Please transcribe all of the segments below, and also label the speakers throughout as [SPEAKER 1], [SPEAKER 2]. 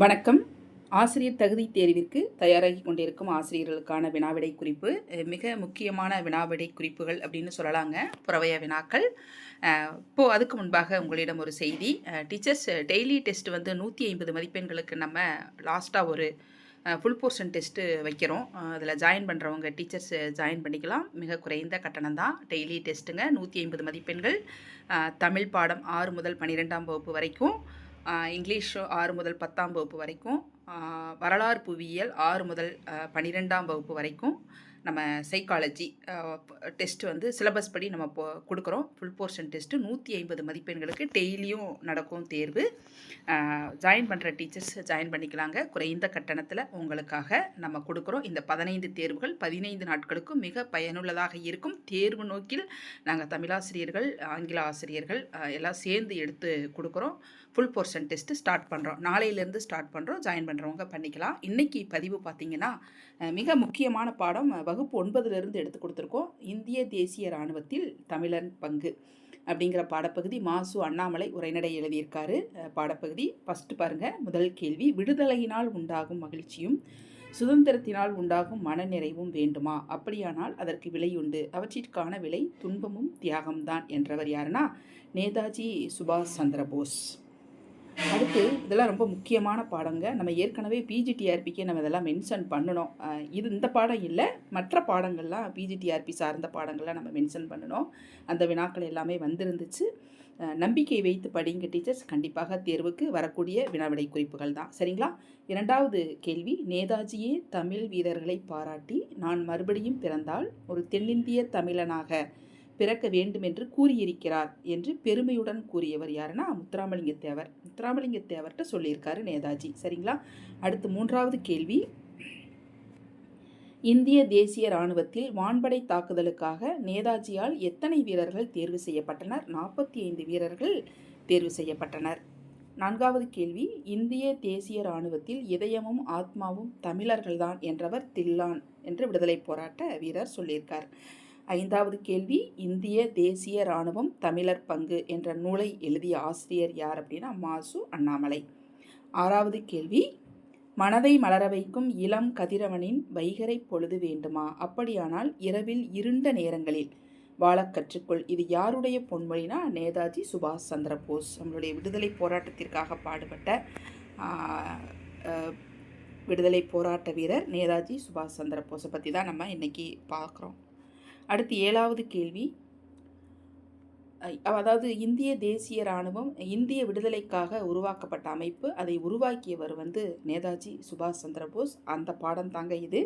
[SPEAKER 1] வணக்கம். ஆசிரியர் தகுதி தேர்விற்கு தயாராகி கொண்டிருக்கும் ஆசிரியர்களுக்கான வினாவிடை குறிப்பு. மிக முக்கியமான வினாவிடை குறிப்புகள் அப்படின்னு சொல்லலாங்க. புறவய வினாக்கள். இப்போது அதுக்கு முன்பாக உங்களிடம் ஒரு செய்தி. டீச்சர்ஸ் டெய்லி டெஸ்ட் வந்து நூற்றி ஐம்பது மதிப்பெண்களுக்கு நம்ம லாஸ்ட்டாக ஒரு ஃபுல் போர்ஷன் டெஸ்ட்டு வைக்கிறோம். அதில் ஜாயின் பண்ணுறவங்க டீச்சர்ஸ் ஜாயின் பண்ணிக்கலாம். மிக குறைந்த கட்டணம் தான் டெய்லி டெஸ்ட்டுங்க நூற்றி ஐம்பது மதிப்பெண்கள். தமிழ் பாடம் ஆறு முதல் பன்னிரெண்டாம் வகுப்பு வரைக்கும். இங்கிலீஷ் ஆறு முதல் பத்தாம் வகுப்பு வரைக்கும் வரலாறு புவியியல் ஆறு முதல் பன்னிரெண்டாம் வகுப்பு வரைக்கும் நம்ம சைக்காலஜி டெஸ்ட் வந்து சிலபஸ் படி நம்ம இப்போ கொடுக்குறோம். ஃபுல் போர்ஷன் டெஸ்ட்டு நூற்றி ஐம்பது மதிப்பெண்களுக்கு டெய்லியும் நடக்கும் தேர்வு. ஜாயின் பண்ணுற டீச்சர்ஸ் ஜாயின் பண்ணிக்கலாங்க. குறைந்த கட்டணத்தில் உங்களுக்காக நம்ம கொடுக்குறோம். இந்த பதினைந்து தேர்வுகள் பதினைந்து நாட்களுக்கும் மிக பயனுள்ளதாக இருக்கும். தேர்வு நோக்கில் நாங்கள் தமிழாசிரியர்கள் ஆங்கில ஆசிரியர்கள் எல்லாம் சேர்ந்து எடுத்து கொடுக்குறோம். ஃபுல் போர்ஷன் டெஸ்ட்டு ஸ்டார்ட் பண்ணுறோம் நாளையிலேருந்து ஸ்டார்ட் பண்ணுறோம் ஜாயின் பண்ணுறவங்க பண்ணிக்கலாம். இன்றைக்கி பதிவு பார்த்திங்கன்னா மிக முக்கியமான பாடம் வகுப்பு ஒன்பதுலேருந்து எடுத்து கொடுத்துருக்கோம். இந்திய தேசிய இராணுவத்தில் தமிழன் பங்கு அப்படிங்கிற பாடப்பகுதி மாசு அண்ணாமலை உரைநடை எழுதியிருக்காரு. பாடப்பகுதி ஃபஸ்ட்டு பாருங்கள் முதல் கேள்வி விடுதலையினால் உண்டாகும் மகிழ்ச்சியும் சுதந்திரத்தினால் உண்டாகும் மனநிறைவும் வேண்டுமா? அப்படியானால் அதற்கு விலை உண்டு. அவற்றிற்கான விலை துன்பமும் தியாகம்தான் என்றவர் யாருன்னா நேதாஜி சுபாஷ் சந்திர போஸ். அடுத்து இதெல்லாம் ரொம்ப முக்கியமான பாடங்க. நம்ம ஏற்கனவே பிஜிடிஆர்பிக்கே நம்ம இதெல்லாம் மென்ஷன் பண்ணணும். இது இந்த பாடம் இல்லை. மற்ற பாடங்கள்லாம் பிஜிடிஆர்பி சார்ந்த பாடங்கள்லாம் நம்ம மென்ஷன் பண்ணணும். அந்த வினாக்கள் எல்லாமே வந்திருந்துச்சு. நம்பிக்கை வைத்து படிங்க டீச்சர்ஸ். கண்டிப்பாக தேர்வுக்கு வரக்கூடிய வினாவிடை குறிப்புகள் தான். சரிங்களா? இரண்டாவது கேள்வி. நேதாஜியே தமிழ் வீரர்களை பாராட்டி நான் மறுபடியும் பிறந்தால் ஒரு தென்னிந்திய தமிழனாக பிறக்க வேண்டும் என்று கூறியிருக்கிறார் என்று பெருமையுடன் கூறியவர் யாருன்னா முத்துராமலிங்க தேவர் முத்துராமலிங்க தேவர்கிட்ட சொல்லியிருக்காரு நேதாஜி. சரிங்களா? அடுத்து மூன்றாவது கேள்வி. இந்திய தேசிய இராணுவத்தில் வான்படை தாக்குதலுக்காக நேதாஜியால் எத்தனை வீரர்கள் தேர்வு செய்யப்பட்டனர்? நாற்பத்தி ஐந்து வீரர்கள் தேர்வு செய்யப்பட்டனர். நான்காவது கேள்வி. இந்திய தேசிய இராணுவத்தில் இதயமும் ஆத்மாவும் தமிழர்கள்தான் என்றவர் தில்லான் என்று விடுதலை போராட்ட வீரர் சொல்லியிருக்கார். ஐந்தாவது கேள்வி இந்திய தேசிய இராணுவம் தமிழர் பங்கு என்ற நூலை எழுதிய ஆசிரியர் யார் அப்படின்னா மாசு அண்ணாமலை. ஆறாவது கேள்வி மனதை மலர வைக்கும் இளம் கதிரவனின் வைகரை பொழுது வேண்டுமா? அப்படியானால் இரவில் இருண்ட நேரங்களில் வாழக் கற்றுக்கொள். இது யாருடைய பொன்மொழினா நேதாஜி சுபாஷ் சந்திர போஸ் நம்மளுடைய விடுதலை போராட்டத்திற்காக பாடுபட்ட விடுதலை போராட்ட வீரர் நேதாஜி சுபாஷ் சந்திர போஸை பற்றி தான் நம்ம இன்றைக்கி பார்க்குறோம். அடுத்து ஏழாவது கேள்வி. அதாவது இந்திய தேசிய இராணுவம் இந்திய விடுதலைக்காக உருவாக்கப்பட்ட அமைப்பு அதை உருவாக்கியவர் வந்து நேதாஜி சுபாஷ் சந்திரபோஸ் அந்த பாடம் தாங்க இது.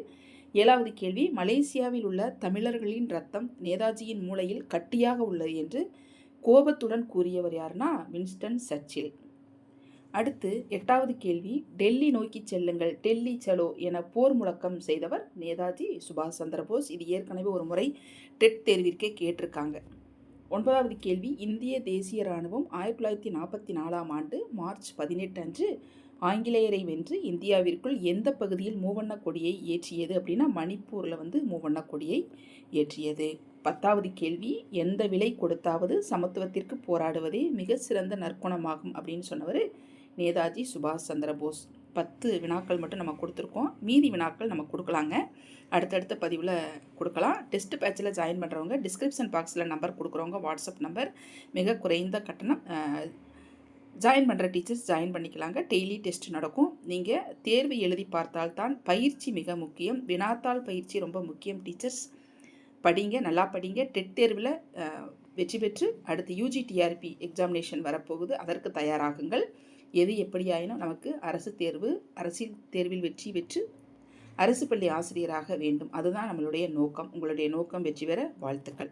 [SPEAKER 1] ஏழாவது கேள்வி மலேசியாவில் உள்ள தமிழர்களின் ரத்தம் நேதாஜியின் மூளையில் கட்டியாக உள்ளது என்று கோபத்துடன் கூறியவர் யாருன்னா வின்ஸ்டன் சர்ச்சில். அடுத்து எட்டாவது கேள்வி டெல்லி நோக்கி செல்லுங்கள் டெல்லி சலோ என போர் முழக்கம் செய்தவர் நேதாஜி சுபாஷ் சந்திரபோஸ் இது ஏற்கனவே ஒரு முறை டெட் தேர்விற்கே கேட்டிருக்காங்க. ஒன்பதாவது கேள்வி இந்திய தேசிய இராணுவம் ஆயிரத்தி தொள்ளாயிரத்தி நாற்பத்தி நாலாம் ஆண்டு மார்ச் பதினெட்டு அன்று ஆங்கிலேயரை வென்று இந்தியாவிற்குள் எந்த பகுதியில் மூவண்ண கொடியை ஏற்றியது அப்படின்னா மணிப்பூரில் வந்து மூவண்ண கொடியை ஏற்றியது. பத்தாவது கேள்வி எந்த விலை கொடுத்தாவது சமத்துவத்திற்கு போராடுவதே மிக சிறந்த நற்குணமாகும் அப்படின்னு சொன்னவர் நேதாஜி சுபாஷ் சந்திர போஸ் பத்து வினாக்கள் மட்டும் நம்ம கொடுத்துருக்கோம். மீதி வினாக்கள் நம்ம கொடுக்கலாங்க. அடுத்தடுத்த பதிவில் கொடுக்கலாம். டெஸ்ட் பேட்சில் ஜாயின் பண்ணுறவங்க டிஸ்கிரிப்ஷன் பாக்ஸில் நம்பர் கொடுக்குறவங்க வாட்ஸ்அப் நம்பர். மிக குறைந்த கட்டணம் ஜாயின் பண்ணுற டீச்சர்ஸ் ஜாயின் பண்ணிக்கலாங்க. டெய்லி டெஸ்ட் நடக்கும். நீங்கள் தேர்வு எழுதி பார்த்தால்தான் பயிற்சி மிக முக்கியம். வினாத்தாள் பயிற்சி ரொம்ப முக்கியம். டீச்சர்ஸ் படிங்க நல்லா படிங்க. டெட் தேர்வில் வெற்றி பெற்று அடுத்து யூஜி டிஆர்பி எக்ஸாமினேஷன் வரப்போகுது. அதற்கு தயாராகுங்கள். எது எப்படியாயினும் நமக்கு அரசு தேர்வு அரசியல் தேர்வில் வெற்றி பெற்று அரசு பள்ளி ஆசிரியராக வேண்டும். அதுதான் நம்மளுடைய நோக்கம். உங்களுடைய நோக்கம் வெற்றி பெற வாழ்த்துக்கள்.